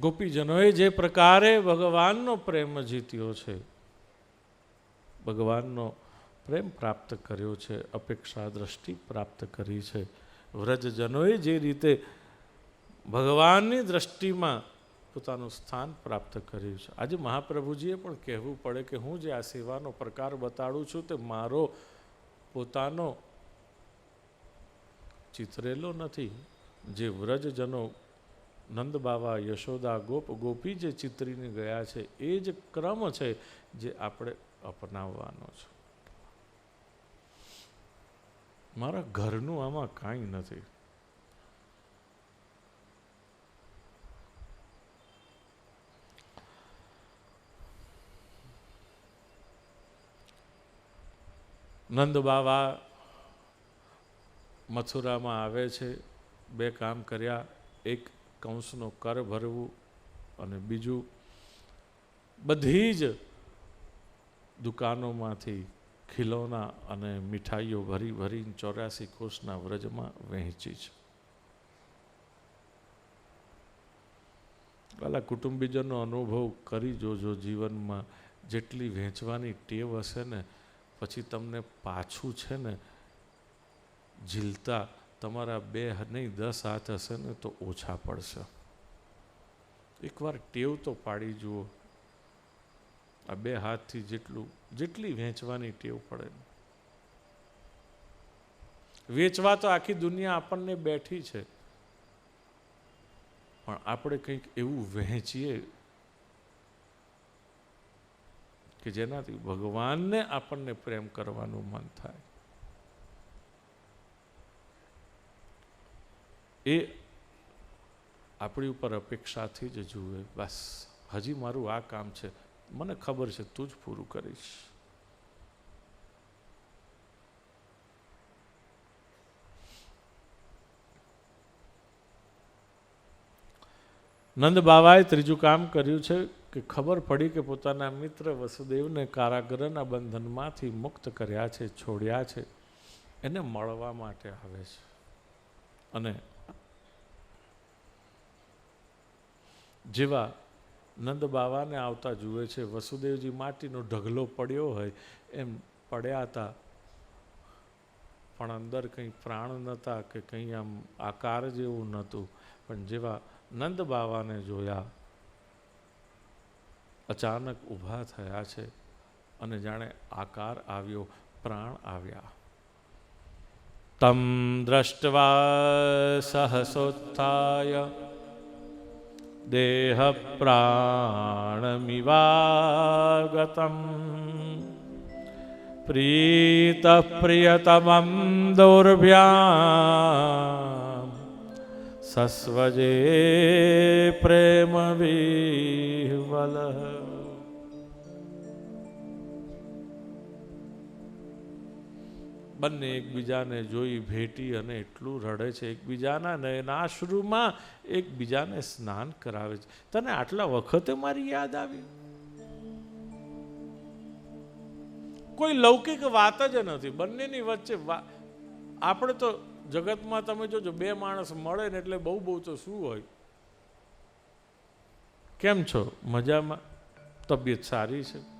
ગોપીજનોએ જે પ્રકારે ભગવાનનો પ્રેમ જીત્યો છે, ભગવાનનો પ્રેમ પ્રાપ્ત કર્યો છે, અપેક્ષા દ્રષ્ટિ પ્રાપ્ત કરી છે, વ્રજજનોએ જે રીતે ભગવાનની દ્રષ્ટિમાં પોતાનું સ્થાન પ્રાપ્ત કર્યું છે. આજે મહાપ્રભુજીએ પણ કહેવું પડે કે હું જે આ સેવાનો પ્રકાર બતાડું છું તે મારો પોતાનો ચિતરેલો નથી. જે વ્રજજનો નંદ બાવા, યશોદા, ગોપ, ગોપી જે ચિતરીને ગયા છે, એ જ ક્રમ છે જે આપણે અપનાવવાનો છે. મારા ઘરનું આમાં કાંઈ નથી. નંદ બાવા મથુરામાં આવે છે, બે કામ કર્યા. એક કંસનો કર ભરવું અને બીજું બધી જ દુકાનોમાંથી ખીલોના અને મીઠાઈઓ ભરી ભરીને ચોર્યાસી કોષના વ્રજમાં વહેંચી છે. પેલા કુટુંબીજનનો અનુભવ કરી જોજો જીવનમાં જેટલી વહેંચવાની ટેવ હશે ને, પછી તમને પાછું છે ને, ઝીલતા તમારા બે નહીં, દસ હાથ હશે ને તો ઓછા પડશે. એકવાર ટેવ તો પાડી જુઓ. આ બે હાથથી જેટલું, જેટલી વેચવાની ટેવ પડે. વેચવા તો આખી દુનિયા આપણને બેઠી છે. પણ આપણે કંઈક એવું વહેંચીએ કે જેનાથી ભગવાનને આપણને પ્રેમ કરવાનું મન થાય. એ આપણી ઉપર અપેક્ષાથી જ જુએ. બસ, હજી મારું આ કામ છે. મને ખબર છે, તું જ પૂરું કરીશ. નંદ બાબાએ ત્રીજું કામ કર્યું છે કે ખબર પડી કે પોતાના મિત્ર વસુદેવને કારાગરના બંધનમાંથી મુક્ત કર્યા છે, છોડ્યા છે. એને મળવા માટે આવે છે. અને જેવા નંદ બાવાને આવતા જુએ છે, વસુદેવજી માટીનો ઢગલો પડ્યો હોય એમ પડ્યા હતા. પણ અંદર કંઈ પ્રાણ નહોતા કે કંઈ આમ આકાર જેવું નહોતું. પણ જેવા નંદ બાવાને જોયા, અચાનક ઊભા થયા છે અને જાણે આકાર આવ્યો, પ્રાણ આવ્યા. તમ દ્રષ્ટવા સહસોત્થાય દેહ પ્રાણમિવાગતમ પ્રીત પ્રિયતમં દૌર્ભ્યામ સસ્વજે બંને એકબીજાને જોઈ ભેટી અને એટલું રડે છે. એકબીજાના નયનાશ્રુમાં એકબીજાને સ્નાન કરાવે છે. તને આટલા વખતે મારી યાદ આવી? કોઈ લૌકિક વાત જ નથી. બંનેની વચ્ચે આપણે તો જગતમાં તમે જોજો, બે માણસ મળે ને એટલે બહુ બહુ તો શું હોય? કેમ છો? મજામાં? તબિયત સારી છે?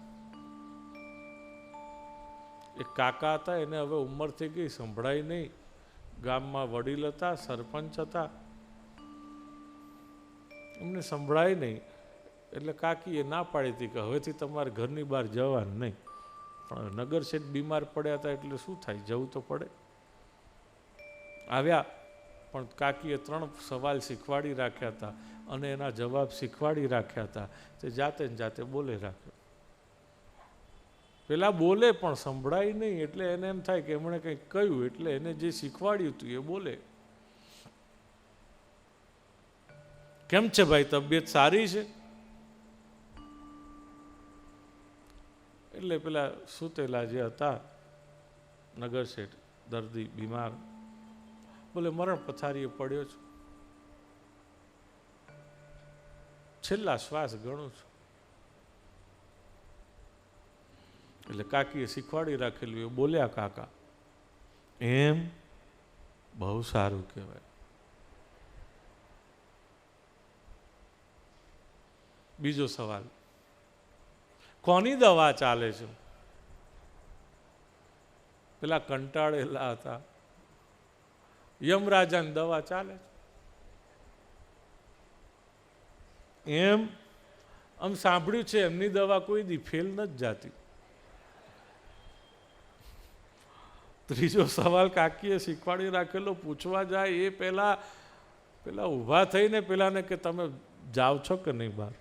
એક કાકા હતા, એને હવે ઉંમર થઈ ગઈ, સંભળાય નહીં. ગામમાં વડીલ હતા, સરપંચ હતા. એમને સંભળાય નહીં. એટલે કાકીએ ના પાડી હતી કે હવેથી તમારે ઘરની બહાર જવાનું નહીં. પણ નગર શેઠ બીમાર પડ્યા હતા એટલે શું થાય? જવું તો પડે. આવ્યા, પણ કાકીએ ત્રણ સવાલ શીખવાડી રાખ્યા હતા અને એના જવાબ શીખવાડી રાખ્યા હતા. તે જાતે ને જાતે બોલે રાખ્યો. પેલા બોલે પણ સંભળાય નહીં, એટલે એને એમ થાય કે એમણે કંઈક કહ્યું, એટલે એને જે શીખવાડ્યું હતું એ બોલે. કેમ છે ભાઈ, તબિયત સારી છે? એટલે પેલા સુતેલા જે હતા, નગર શેઠ, દર્દી, બીમાર, બોલે, મરણ પથારીએ પડ્યો છું. છેલ્લા શ્વાસ ગણું છું. એટલે કાકીએ શીખવાડી રાખેલું એ બોલ્યા કાકા. એમ બહુ સારું કહેવાય. બીજો સવાલ. કોની દવા ચાલે છે? પેલા કંટાળેલા હતા. યમરાજાની દવા ચાલે છે? એમ, આમ સાંભળ્યું છે, એમની દવા કોઈ દી ફેલ નથી જાતી. ત્રીજો સવાલ કાકીએ શીખવાડી રાખેલો, પૂછવા જાય એ પહેલાં પેલા ઊભા થઈને પેલાને કે તમે જાઓ છો કે નહીં બહાર?